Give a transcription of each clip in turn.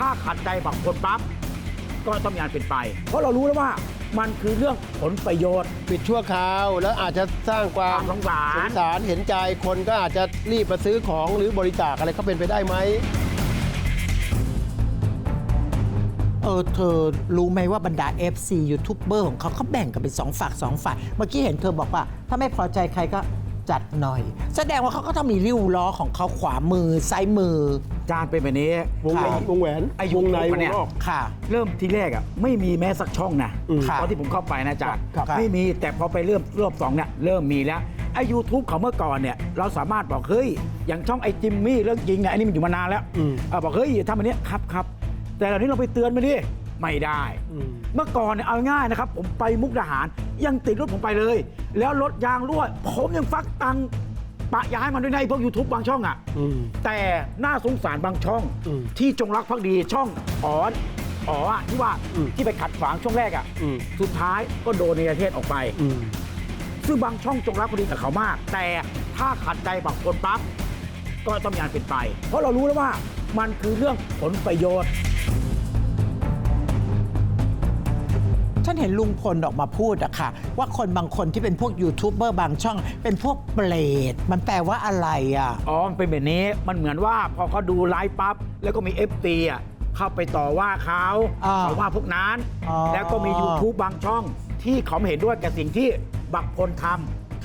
ถ้าขัดใจบางคนปั๊บก็ต้องมีอันเป็นไป เพราะเรารู้แล้วว่ามันคือเรื่องผลประโยชน์ ปิดชั่วคราว แล้วอาจจะสร้างความความสงสารสงสารเห็นใจคนก็อาจจะรีบมาซื้อของหรือบริจาคอะไรก็เป็นไปได้ไหมเออเธอรู้ไหมว่าบรรดา FC ยูทูบเบอร์ของเขาเขาแบ่งกันเป็นสองฝักสองฝ่ายเมื่อกี้เห็นเธอบอกว่า ถ้าไม่พอใจใครก็ จัดหน่อย แสดงว่าเขาก็ต้องมีริ้วล้อของเขาขวามือซ้ายมือจานเป็นแบบนี้วงแหวนค่ะวงแหวนไอ้วงใน YouTube วงเนี่ยนอก ค่ะ เริ่มทีแรกอะไม่มีแม้สักช่องนะอืมค่ะตอนที่ผมเข้าไปนะจานครับไม่มีแต่พอไปเริ่มรอบสองเนี่ยเริ่มมีแล้วไอ้ยูทูบเขาเมื่อก่อนเนี่ยเราสามารถบอกเฮ้ยอย่างช่องไอ้จิมมี่เรื่องจริงเนี่ยอันนี้มันอยู่มานานแล้วอืมเออบอกเฮ้ยอย่าทำอันเนี้ยครับครับแต่ตอนนี้เราไปเตือนมาดิ ไม่ได้อืมเมื่อก่อนเนี่ยเอาง่ายนะครับ ผมไปมุกดาหารยังติดรถผมไปเลย แล้วรถยางรั่ว ผมยังฟักตังค์ปะย้ายมันด้วยนะไอ้พวกยูทูบบางช่องอะอืมแต่น่าสงสารบางช่องอืมที่จงรักภักดีช่องอ๋อนอ๋ออะที่ว่าอืมที่ไปขัดขวางช่วงแรกอะอืมสุดท้ายก็โดนในประเทศออกไปอืมซึ่งบางช่องจงรักภักดีกับเขามาก แต่ถ้าขัดใจบางคนปั๊บก็ต้องมีอันเป็นไป เพราะเรารู้แล้วว่ามันคือเรื่องผลประโยชน์ ฉันเห็นลุงพลออกมาพูดอะค่ะ ว่าคนบางคนที่เป็นพวกยูทูบเบอร์บางช่อง เป็นพวกเปรตมันแปลว่าอะไรอะอ๋อมันเป็นแบบนี้มันเหมือนว่าพอเขาดูไลฟ์ปั๊บแล้วก็มี f ออะเข้าไปต่อว่าเขาอ่าเขาว่าพวกนั้นอ๋อแล้วก็มี YouTube บางช่องที่เขาไม่เห็นด้วยกับสิ่งที่บักพลท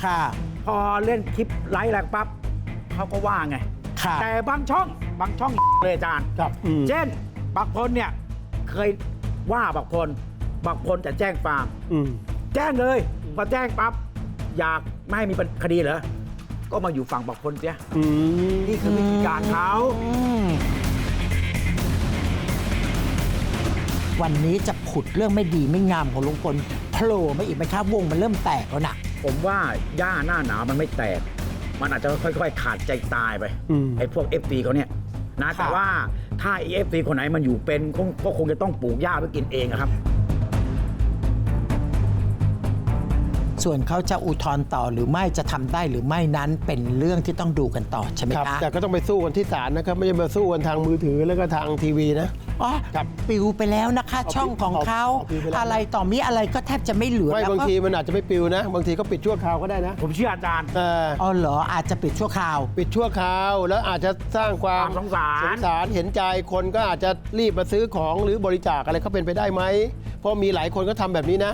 ค่ะำพอเล่นคลิปไลฟ์อะไรปั๊บเขาก็ว่าไงค่ะแต่บางช่องบางช่องเลยอาจารย์ครับอืมเช่นบักพลเนี่ยเคยว่าบักพล บักพลจะแจ้งฟาร์มอืมแจ้งเลยพอแจ้งปั๊บอยากไม่ให้มีคดีเหรอก็มาอยู่ฝั่งบักพลเสียอืมนี่คือวิธีการเขาอืมวันนี้จะขุดเรื่องไม่ดีไม่งามของลุงพลโผล่มาอีกไหมคะวงมันเริ่มแตกแล้วนะผมว่าหญ้าหน้าหนาวมันไม่แตก มันอาจจะค่อยๆ ขาดใจตายไปอืม ไอ้พวก f อเขาเนี่ยนะแต่ว่าถ้าไอ้เอฟซีคนไหนมันอยู่เป็นคงก็คงจะต้องปลูกหญ้าไว้กินเองอะครับ ส่วนเขาจะอุทธรณ์ต่อหรือไม่จะทำได้หรือไม่นั้นเป็นเรื่องที่ต้องดูกันต่อใช่ไหมครับคะแต่ก็ต้องไปสู้กันที่ศาลนะครับ ไม่ใช่มาสู้กันทางมือถือแล้วก็ทางทีวีนะอ๋อครับปิวไปแล้วนะคะเอาช่องของเขาเอาปิวไปแล้วอะไรต่อมีอะไรก็แทบจะไม่เหลือไม่แล้วบางก็ทีมันอาจจะไม่ปิวนะ บางทีก็ปิดชั่วคราวก็ได้นะ ผมเชื่ออาจารย์เอออ๋อเหรออาจจะปิดชั่วคราว ปิดชั่วคราวแล้วอาจจะสร้างความความสงสารสงสารเห็นใจคนก็อาจจะรีบมาซื้อของหรือบริจาคอะไรก็เป็นไปได้ไหมเพราะมีหลายคนก็ทำแบบนี้นะ